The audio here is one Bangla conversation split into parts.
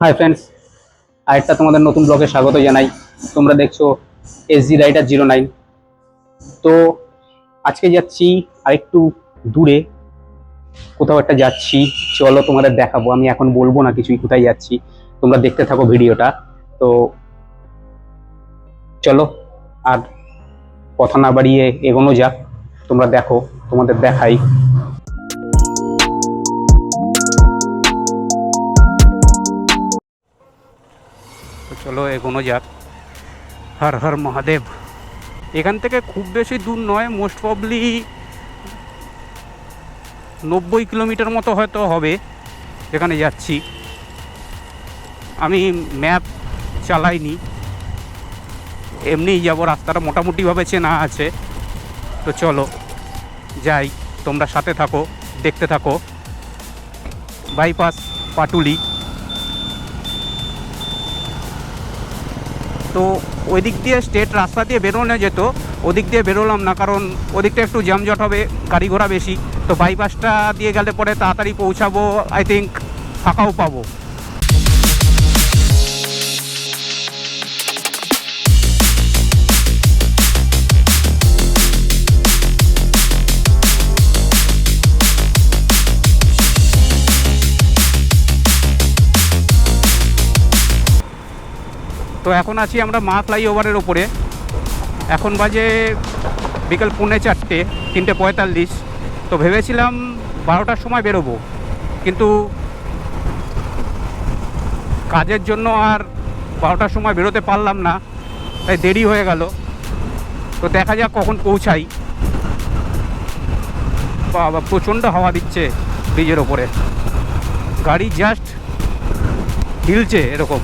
হাই ফ্রেন্ডস আরেকটা তোমাদের নতুন ব্লগে স্বাগত জানাই। তোমরা দেখছ S G rider zero nine তো আজকে যাচ্ছি আরেকটু দূরে, কোথাও একটা যাচ্ছি। চলো তোমাদের দেখাবো, আমি এখন বলব না কিছুই কোথায় যাচ্ছি। তোমরা দেখতে থাকো ভিডিওটা। তো চলো, আর কথা না বাড়িয়ে এগোনো যাক, তোমরা দেখো, তোমাদের দেখাই। চলো এগোনো যাক। হর হর মহাদেব। এখান থেকে খুব বেশি দূর নয় মোস্ট প্রবলি নব্বই কিলোমিটার মতো হয়তো হবে যেখানে যাচ্ছি। আমি ম্যাপ চালাইনি। এমনিই যাব, রাস্তাটা মোটামুটিভাবে চেনা আছে। তো চলো, যাই, তোমরা সাথে থাকো, দেখতে থাকো। বাইপাস পাটুলি। তো ওই দিক দিয়ে স্টেট রাস্তা দিয়ে বেরোনো যেত, ওদিক দিয়ে বেরোলাম না, কারণ ওদিকটা একটু জ্যামজট হবে, গাড়ি ঘোড়া বেশি। তো বাইপাসটা দিয়ে গেলে পরে তাড়াতাড়ি পৌঁছাবো আই থিঙ্ক ফাঁকাও পাবো। তো এখন আছি আমরা মা ফ্লাইওভারের ওপরে। এখন বাজে বিকেল পৌনে চারটে, তিনটে পঁয়তাল্লিশ। তো ভেবেছিলাম বারোটার সময় বেরোবো, কিন্তু কাজের জন্য আর বারোটার সময় বেরোতে পারলাম না, তাই দেরি হয়ে গেল। তো দেখা যাক কখন পৌঁছাই। বাবা, প্রচণ্ড হাওয়া দিচ্ছে ব্রিজের ওপরে। গাড়ি জাস্ট হিলছে এরকম।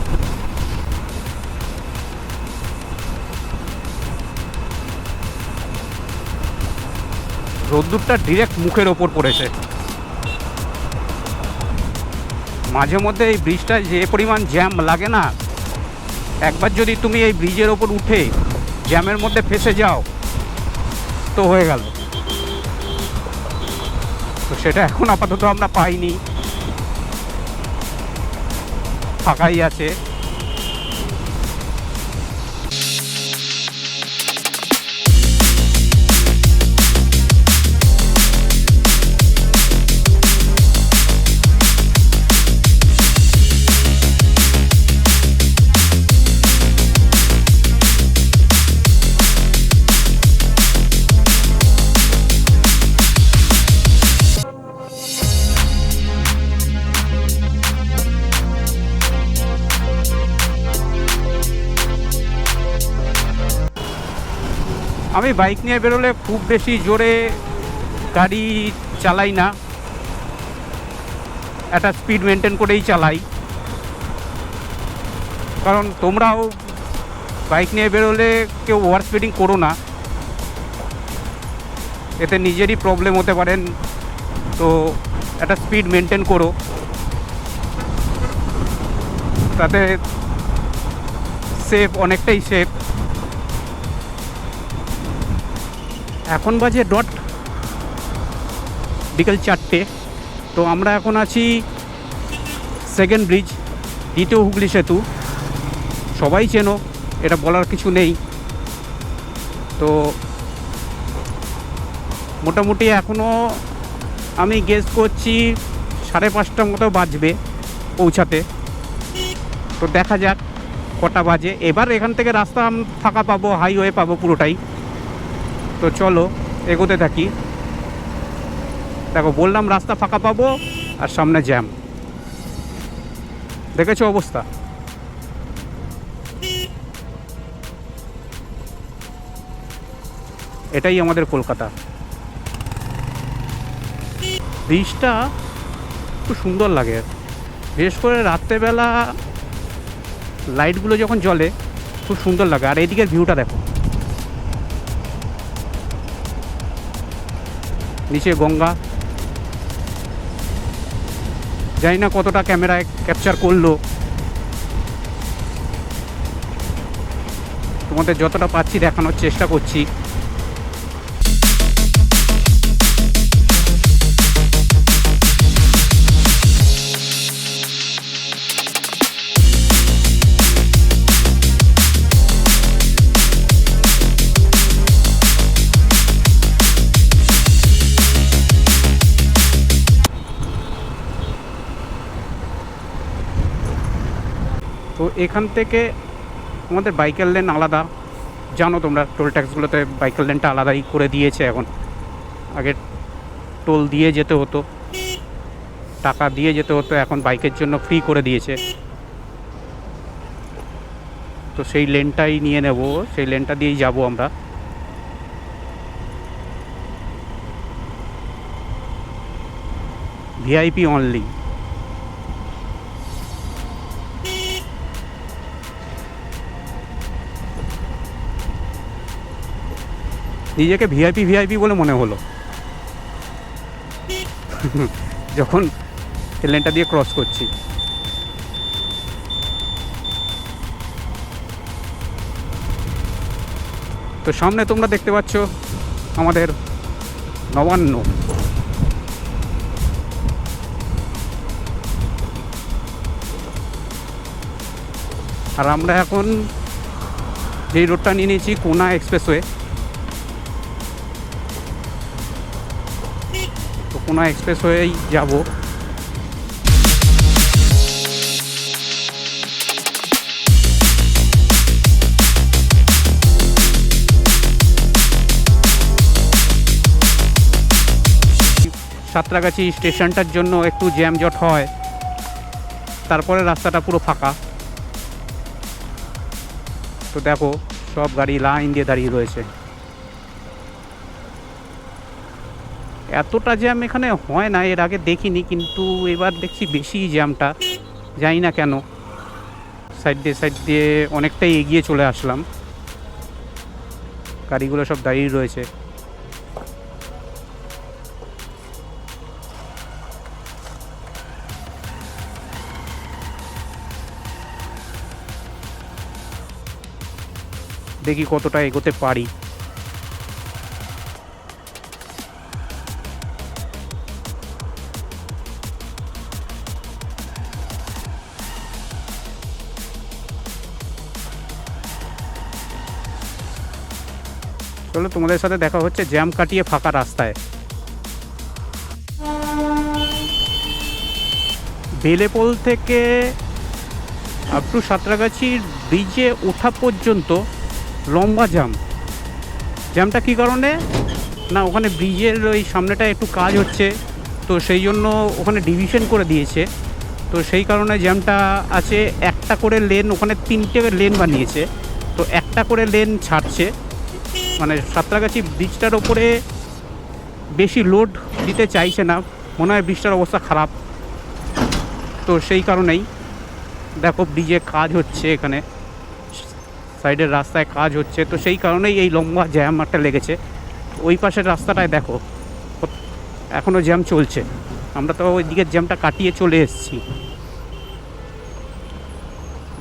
রোদ্দুরটা ডিরেক্ট মুখের ওপর পড়েছে। মাঝে মধ্যে এই ব্রিজটা যে পরিমাণ জ্যাম লাগে না, একবার যদি তুমি এই ব্রিজের ওপর উঠে জ্যামের মধ্যে ফেসে যাও, তো হয়ে গেল। তো সেটা এখন আপাতত আমরা পাইনি। ফাঁকাই আছে। আমি বাইক নিয়ে বেরোলে খুব বেশি জোরে গাড়ি চালাই না। একটা স্পিড মেনটেন করেই চালাই। কারণ তোমরাও বাইক নিয়ে বেরোলে কেউ ওভার স্পিডিং করো না। এতে নিজেরই প্রবলেম হতে পারেন তো একটা স্পিড মেনটেন করো। তাতে সেফ অনেকটাই সেফ এখন বাজে ডট বিকেল চারটে। তো আমরা এখন আছি সেকেন্ড ব্রিজ দ্বিতীয় হুগলি সেতু। সবাই চেনো, এটা বলার কিছু নেই। তো মোটামুটি এখনও আমি গেস করছি সাড়ে পাঁচটার মতো বাজবে পৌঁছাতে। তো দেখা যাক কটা বাজে। এবার এখান থেকে রাস্তা ফাঁকা পাবো হাইওয়ে পাবো পুরোটাই। তো চলো, এগোতে থাকি। দেখো, বললাম রাস্তা ফাঁকা পাবো আর সামনে জ্যাম দেখেছ অবস্থা? এটাই আমাদের কলকাতা। ব্রিজটা খুব সুন্দর লাগে। বিশেষ করে রাত্রেবেলা লাইটগুলো যখন জ্বলে, খুব সুন্দর লাগে। আর এদিকের ভিউটা দেখো। নিচে গঙ্গা। জানি না কতটা ক্যামেরায় ক্যাপচার করল। তোমাদের যতটা পাচ্ছি দেখানোর চেষ্টা করছি। এখান থেকে আমাদের বাইকের লেন আলাদা। জানো তোমরা টোল ট্যাক্সগুলোতে বাইকের লেনটা আলাদাই করে দিয়েছে এখন। আগে টোল দিয়ে যেতে হতো, টাকা দিয়ে যেতে হতো, এখন বাইকের জন্য ফ্রি করে দিয়েছে। তো সেই লেনটাই নিয়ে নেব, সেই লেনটা দিয়েই যাব আমরা। ভিআইপি অনলি নিজেকে ভিআইপি ভিআইপি বলে মনে হলো। যখন লেনটা দিয়ে ক্রস করছি। তো সামনে তোমরা দেখতে পাচ্ছ আমাদের নবান্ন। আর আমরা এখন যেই রোডটা নিয়ে নিয়েছি, কোনা এক্সপ্রেসওয়ে তো এক্সপ্রেস হয়েই যাব। সাঁতরাগাছি স্টেশনটার জন্য একটু জ্যামজট হয়। তারপরে রাস্তাটা পুরো ফাঁকা। তো দেখো, সব গাড়ি লাইন দিয়ে দাঁড়িয়ে রয়েছে। এতটা জ্যাম এখানে হয় না, এর আগে দেখিনি, কিন্তু এবার দেখছি বেশি জ্যামটা। জানি না কেন। সাইড দিয়ে সাইড দিয়ে অনেকটাই এগিয়ে চলে আসলাম। গাড়িগুলো সব দাঁড়িয়ে রয়েছে। দেখি কতটা এগোতে পারি। চলো তোমাদের সাথে দেখা হচ্ছে জ্যাম কাটিয়ে ফাঁকা রাস্তায়। বেলেপোল থেকে আপ টু সাঁতরাগাছির ব্রিজে ওঠা পর্যন্ত লম্বা জ্যাম। জ্যামটা কী কারণে? না, ওখানে ব্রিজের ওই সামনেটা একটু কাজ হচ্ছে, তো সেই জন্য ওখানে ডিভিশন করে দিয়েছে। তো সেই কারণে জ্যামটা আছে, একটা করে লেন, ওখানে তিনটে লেন বানিয়েছে। তো একটা করে লেন ছাড়ছে। মানে সাঁতরাগাছি ব্রিজটার ওপরে বেশি লোড দিতে চাইছে না। মনে হয় ব্রিজটার অবস্থা খারাপ। তো সেই কারণেই দেখো ব্রিজে কাজ হচ্ছে এখানে। সাইডের রাস্তায় কাজ হচ্ছে। তো সেই কারণেই এই লম্বা জ্যাম একটা লেগেছে। ওই পাশের রাস্তাটায় দেখো এখনও জ্যাম চলছে। আমরা তো ওই দিকের জ্যামটা কাটিয়ে চলে এসেছি।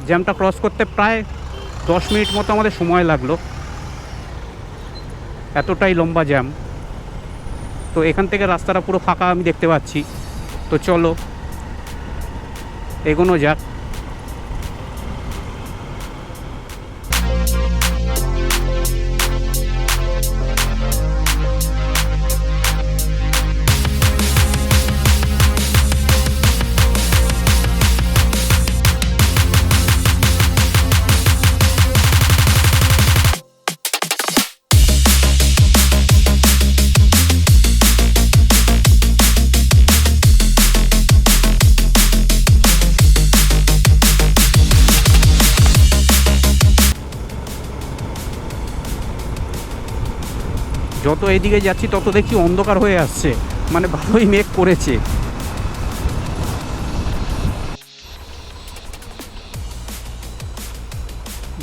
জ্যামটা ক্রস করতে প্রায় দশ মিনিট মতো আমাদের সময় লাগল। এতটাই লম্বা জ্যাম। তো এখান থেকে রাস্তাটা পুরো ফাঁকা আমি দেখতে পাচ্ছি। তো চলো, এগোনো যাক। এদিকে যাচ্ছি, তত দেখি অন্ধকার হয়ে আসছে। মানে ভালোই মেঘ করেছে।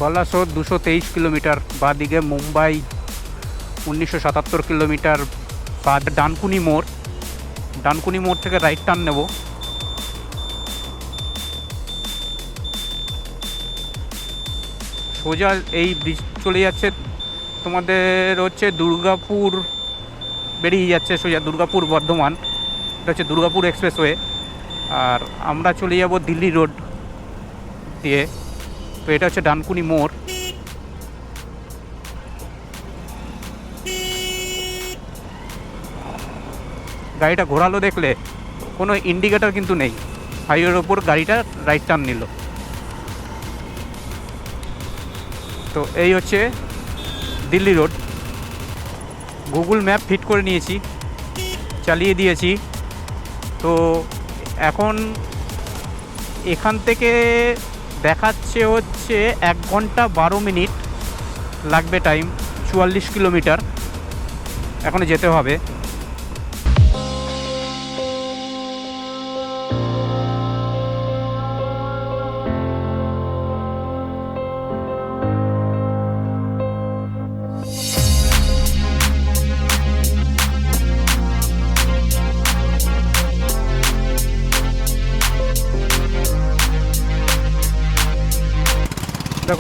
বালাসোর দুশো তেইশ কিলোমিটার বাদিকে মুম্বাই, উনিশশো সাতাত্তর কিলোমিটার বা ডানকুনি মোড়। ডানকুনি মোড় থেকে রাইট টার্ন নেব। সোজা এই ব্রিজ চলে যাচ্ছে তোমাদের হচ্ছে দুর্গাপুর বেরিয়ে যাচ্ছে সোজা দুর্গাপুর বর্ধমান। এটা হচ্ছে দুর্গাপুর এক্সপ্রেসওয়ে। আর আমরা চলে যাব দিল্লি রোড দিয়ে। তো এটা হচ্ছে ডানকুনি মোড়। গাড়িটা ঘোরালো দেখলে কোনো ইন্ডিকেটার কিন্তু নেই। হাইওয়ের ওপর গাড়িটা রাইট টার্ন নিল। তো এই হচ্ছে Delhi road. Google map fit করে নিয়েছি, চালিয়ে দিয়েছি। তো এখন এখান থেকে দেখাচ্ছে হচ্ছে এক ঘণ্টা বারো মিনিট লাগবে টাইম চুয়াল্লিশ কিলোমিটার। এখন যেতে হবে।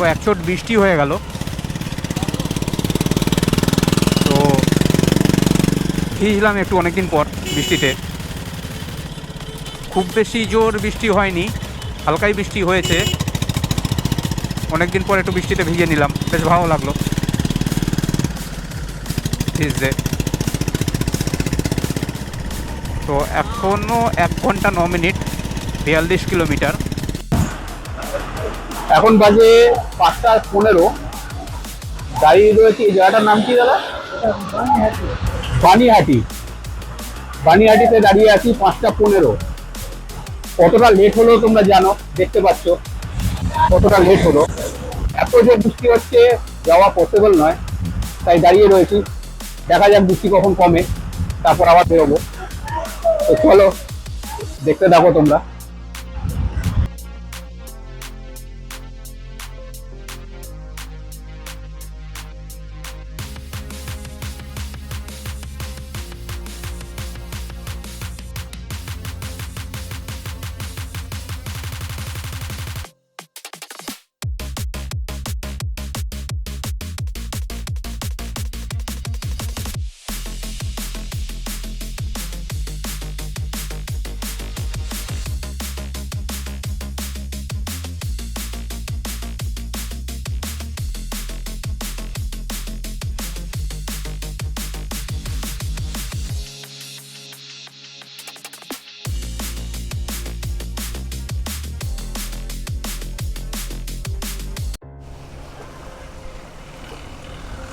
দেখো, এক চোট বৃষ্টি হয়ে গেল। তো ভিজলাম একটু অনেকদিন পর বৃষ্টিতে। খুব বেশি জোর বৃষ্টি হয়নি, হালকাই বৃষ্টি হয়েছে। অনেকদিন পর একটু বৃষ্টিতে ভিজে নিলাম, বেশ ভালো লাগল। ভিজতে তো এখনও এক ঘণ্টা ন মিনিট, বিয়াল্লিশ কিলোমিটার। এখন বাজে পাঁচটা পনেরো। দাঁড়িয়ে রয়েছে, এই জায়গাটার নাম কি দাদা? বানিহাটি। বানিহাটিতে দাঁড়িয়ে আছি পাঁচটা পনেরো। কতটা লেট হলো তোমরা জানো, দেখতে পাচ্ছ। কতটা লেট হলো। এত যে বৃষ্টি হচ্ছে, যাওয়া পসিবল নয়। তাই দাঁড়িয়ে রয়েছি। দেখা যাক বৃষ্টি কখন কমে, তারপর আবার বেরোবো। তো চলো, দেখতে থাকো তোমরা।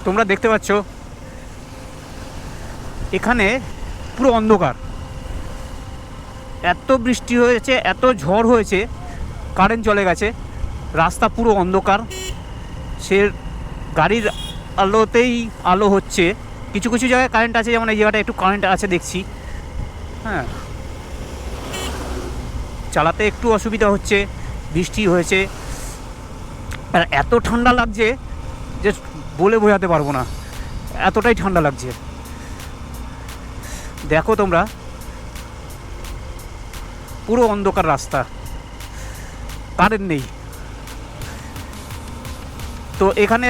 তোমরা দেখতে পাচ্ছ, এখানে পুরো অন্ধকার। এত বৃষ্টি হয়েছে, এত ঝড় হয়েছে কারেন্ট চলে গেছে, রাস্তা পুরো অন্ধকার। সে গাড়ির আলোতেই আলো হচ্ছে। কিছু কিছু জায়গায় কারেন্ট আছে, যেমন এই জায়গাটা একটু কারেন্ট আছে দেখছি। হ্যাঁ। চালাতে একটু অসুবিধা হচ্ছে, বৃষ্টি হয়েছে। আর এত ঠান্ডা লাগছে যে বলে বোঝাতে পারব না। এতটাই ঠান্ডা লাগছে। দেখো তোমরা, পুরো অন্ধকার রাস্তা। কারেন্ট নেই। তো এখানে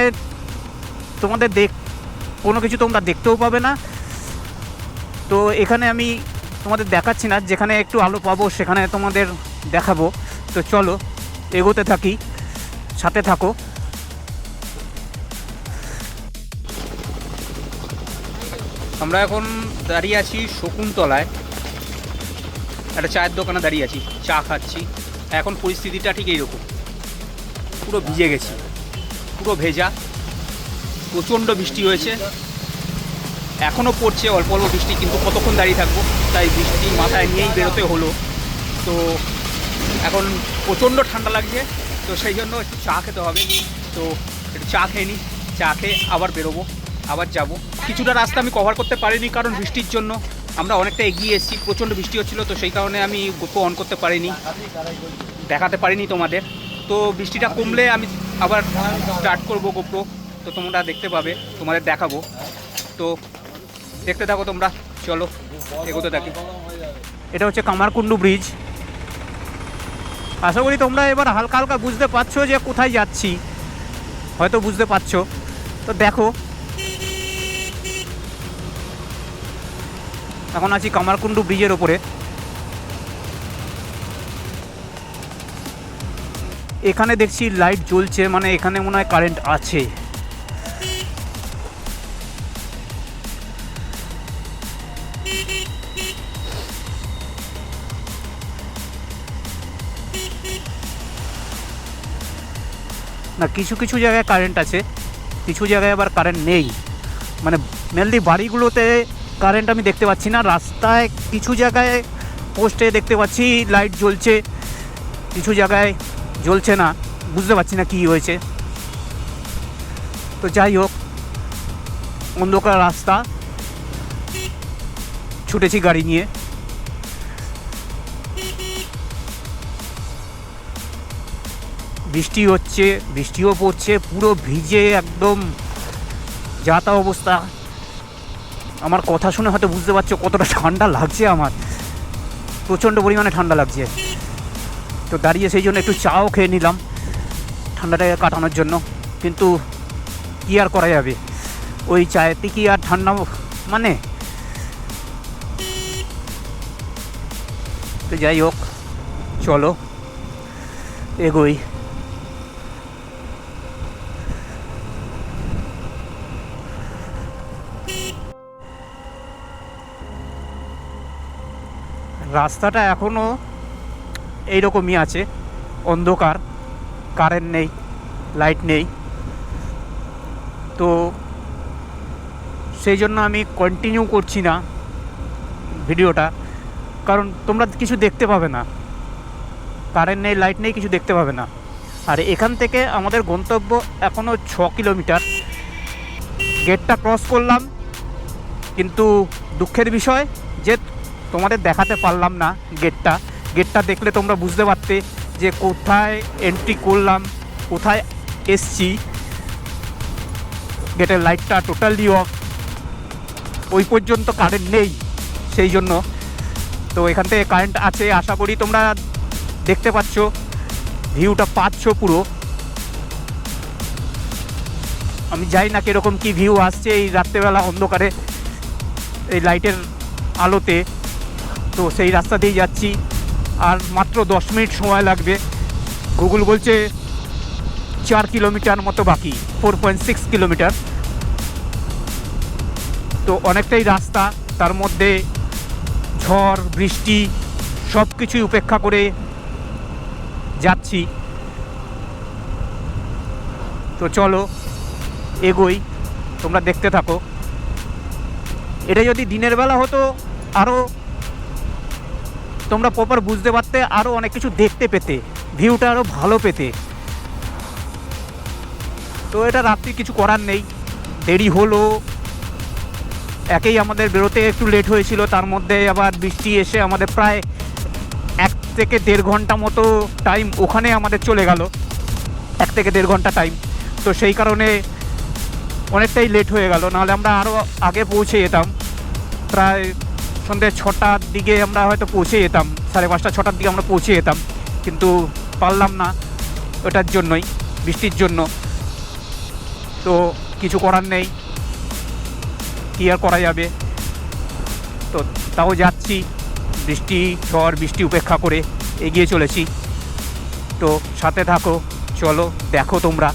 তোমাদের দেখ, কোনো কিছু তোমরা দেখতেও পাবে না। তো এখানে আমি তোমাদের দেখাচ্ছি না, যেখানে একটু আলো পাবো সেখানে তোমাদের দেখাবো। তো চলো, এগোতে থাকি, সাথে থাকো। আমরা এখন দাঁড়িয়ে আছি শকুন্তলায়। একটা চায়ের দোকানে দাঁড়িয়ে আছি, চা খাচ্ছি। এখন পরিস্থিতিটা ঠিক এইরকম। পুরো ভিজে গেছি। পুরো ভেজা। প্রচণ্ড বৃষ্টি হয়েছে। এখনও পড়ছে, অল্প অল্প বৃষ্টি, কিন্তু কতক্ষণ দাঁড়িয়ে থাকব? তাই বৃষ্টি মাথায় নিয়েই বেরোতে হলো। তো এখন প্রচণ্ড ঠান্ডা লাগছে। তো সেই জন্য একটু চা খেতে হবে। তো একটু চা খেয়ে নিই চা খেয়ে আবার বেরোবো। আবার যাব। কিছুটা রাস্তা আমি কভার করতে পারিনি কারণ বৃষ্টির জন্য। আমরা অনেকটা এগিয়ে এসেছি, প্রচণ্ড বৃষ্টি হচ্ছিল, তো সেই কারণে আমি গোপো অন করতে পারিনি। দেখাতে পারিনি তোমাদের। তো বৃষ্টিটা কমলে আমি আবার স্টার্ট করব গোপ্রো তো তোমরা দেখতে পাবে, তোমাদের দেখাবো। তো দেখতে থাকো তোমরা, চলো, এগোতে থাকি। এটা হচ্ছে কামারকুণ্ডু ব্রিজ আশা করি তোমরা এবার হালকা হালকা বুঝতে পারছ যে কোথায় যাচ্ছি। হয়তো বুঝতে পারছ। তো দেখো এখন আছি কামারকুণ্ডু ব্রিজের ওপরে। এখানে দেখছি লাইট জ্বলছে মানে এখানে মনে হয় কারেন্ট আছে। না, কিছু কিছু জায়গায় কারেন্ট আছে, কিছু জায়গায় আবার কারেন্ট নেই। মানে মেনলি বাড়িগুলোতে কারেন্ট আমি দেখতে পাচ্ছি না। রাস্তায় কিছু জায়গায় পোস্টে দেখতে পাচ্ছি, লাইট জ্বলছে। কিছু জায়গায় জ্বলছে না। বুঝতে পারছি না কী হয়েছে। তো যাই হোক, অন্ধকার রাস্তা। ছুটেছি গাড়ি নিয়ে। বৃষ্টি হচ্ছে, বৃষ্টিও পড়ছে, পুরো ভিজে একদম যাতা অবস্থা। আমার কথা শুনে হয়তো বুঝতে পারছ কতটা ঠান্ডা লাগছে আমার। প্রচণ্ড পরিমাণে ঠান্ডা লাগছে। তো দাঁড়িয়ে সেই জন্য একটু চাও খেয়ে নিলাম ঠান্ডাটাকে কাটানোর জন্য। কিন্তু কী আর করা যাবে? ওই চায়েতে কি আর ঠান্ডা মানে? তো যাই হোক, চলো। এগোই। রাস্তাটা এখনও এইরকমই আছে। অন্ধকার কারেন্ট নেই লাইট নেই। তো সেই জন্য আমি কন্টিনিউ করছি না ভিডিওটা। কারণ তোমরা কিছু দেখতে পাবে না। কারেন্ট নেই লাইট নেই, কিছু দেখতে পাবে না। আর এখান থেকে আমাদের গন্তব্য এখনও ছ কিলোমিটার। গেটটা ক্রস করলাম, কিন্তু দুঃখের বিষয় তোমাদের দেখাতে পারলাম না গেটটা গেটটা দেখলে তোমরা বুঝতে পারতে যে কোথায় এন্ট্রি করলাম, কোথায় এসছি। গেটের লাইটটা টোটালি অফ ওই পর্যন্ত কারেন্ট নেই, সেই জন্য। তো এখান থেকে কারেন্ট আছে, আশা করি তোমরা দেখতে পাচ্ছ। ভিউটা পাচ্ছ পুরো। আমি যাই না কীরকম কী ভিউ আসছে এই রাত্রেবেলা অন্ধকারে, এই লাইটের আলোতে। তো সেই রাস্তা দিয়ে যাচ্ছি। আর মাত্র দশ মিনিট সময় লাগবে। গুগল বলছে চার কিলোমিটার মতো বাকি, ফোর পয়েন্ট সিক্স কিলোমিটার। তো অনেকটাই রাস্তা, তার মধ্যে ঝড়, বৃষ্টি সব কিছুই উপেক্ষা করে যাচ্ছি। তো চলো, এগোই, তোমরা দেখতে থাকো। এটা যদি দিনের বেলা হতো আরও তোমরা প্রপার বুঝতে পারতে আরও অনেক কিছু দেখতে পেতে ভিউটা আরও ভালো পেতে। তো এটা রাত্রি কিছু করার নেই, দেরি হলো। একেই আমাদের বেরোতে একটু লেট হয়েছিল, তার মধ্যে আবার বৃষ্টি এসে আমাদের প্রায় এক থেকে দেড় ঘণ্টা মতো টাইম ওখানে আমাদের চলে গেল। এক থেকে দেড় ঘণ্টা টাইম তো সেই কারণে অনেকটাই লেট হয়ে গেল, নাহলে আমরা আরও আগে পৌঁছে যেতাম। প্রায় সন্ধ্যে ছটার দিকে আমরা হয়তো পৌঁছে যেতাম, সাড়ে পাঁচটা, ছটার দিকে আমরা পৌঁছে যেতাম। কিন্তু পারলাম না ওটার জন্যই, বৃষ্টির জন্য। তো কিছু করার নেই, কী আর করা যাবে? তো তাও যাচ্ছি, বৃষ্টি, ঝড়, বৃষ্টি উপেক্ষা করে এগিয়ে চলেছি। তো সাথে থাকো, চলো, দেখো তোমরা।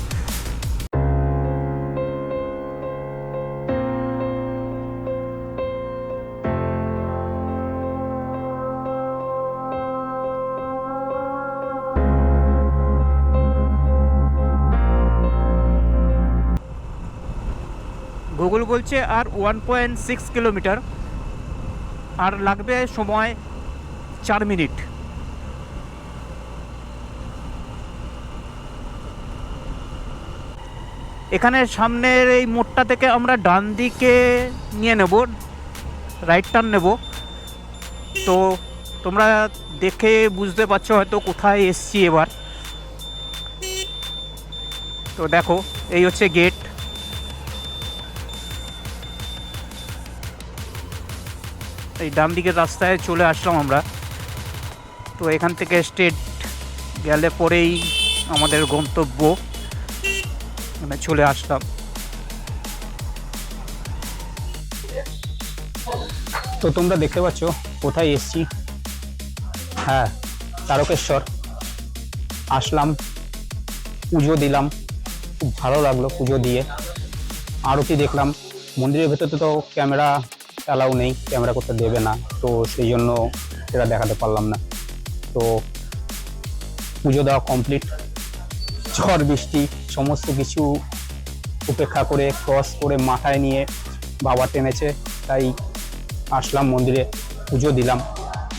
গুগল বলছে আর ওয়ান পয়েন্ট সিক্স কিলোমিটার। আর লাগবে সময় চার মিনিট। এখানে সামনের এই মোড়টা থেকে আমরা ডান দিকে নিয়ে নেব রাইট টার্ন নেব। তো তোমরা দেখে বুঝতে পারছ হয়তো কোথায় এসছি এবার। তো দেখো, এই হচ্ছে গেট এই ডান দিকের রাস্তায় চলে আসলাম আমরা। তো এখান থেকে স্টেট গেলে পরেই আমাদের গন্তব্য। মানে চলে আসলাম। তো তোমরা দেখতে পাচ্ছ, কোথায় এসছি? হ্যাঁ তারকেশ্বর। আসলাম, পুজো দিলাম। খুব ভালো লাগল পুজো দিয়ে। আরতি দেখলাম। মন্দিরের ভেতরে তো ক্যামেরা অ্যালাউ নেই, ক্যামেরা করতে দেবে না। তো সেই জন্য সেটা দেখাতে পারলাম না। তো পুজো দেওয়া কমপ্লিট ঝড় বৃষ্টি, সমস্ত কিছু উপেক্ষা করে ক্রস করে মাথায় নিয়ে বাবা টেনেছে। তাই আসলাম মন্দিরে, পুজো দিলাম।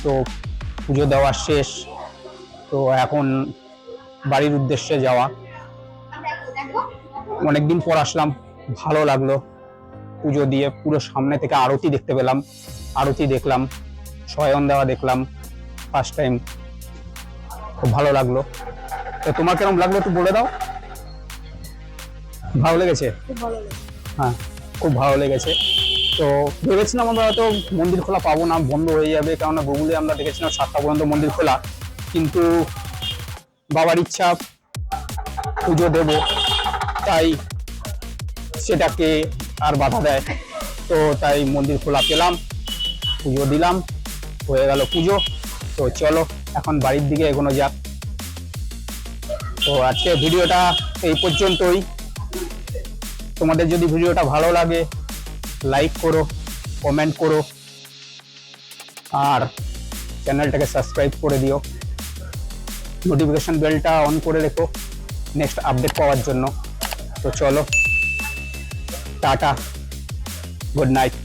তো পুজো দেওয়া শেষ। তো এখন বাড়ির উদ্দেশ্যে যাওয়া। অনেকদিন পর আসলাম, ভালো লাগল। পুজো দিয়ে পুরো সামনে থেকে আরতি দেখতে পেলাম। আরতি দেখলাম শয়ন দেওয়া দেখলাম ফার্স্ট টাইম খুব ভালো লাগল। তো তোমার কেমন লাগল একটু বলে দাও? ভালো লেগেছে। হ্যাঁ খুব ভালো লেগেছে। তো ভেবেছিলাম আমরা হয়তো মন্দির খোলা পাবো না বন্ধ হয়ে যাবে কেননা গুগলে আমরা দেখেছিলাম সাতটা পর্যন্ত মন্দির খোলা। কিন্তু বাবার ইচ্ছা পুজো দেব তাই সেটাকে আর বাধা দেয়। তো তাই মন্দির খোলা পেলাম, পুজো দিলাম, হয়ে গেল পুজো। তো চলো, এখন বাড়ির দিকে এগোনো যাক। তো আজকে ভিডিওটা এই পর্যন্তই। তোমাদের যদি ভিডিওটা ভালো লাগে লাইক করো কমেন্ট করো, আর চ্যানেলটাকে সাবস্ক্রাইব করে দিও। নোটিফিকেশন বেলটা অন করে রেখো নেক্সট আপডেট পাওয়ার জন্য। তো চলো। টাটা। Good night.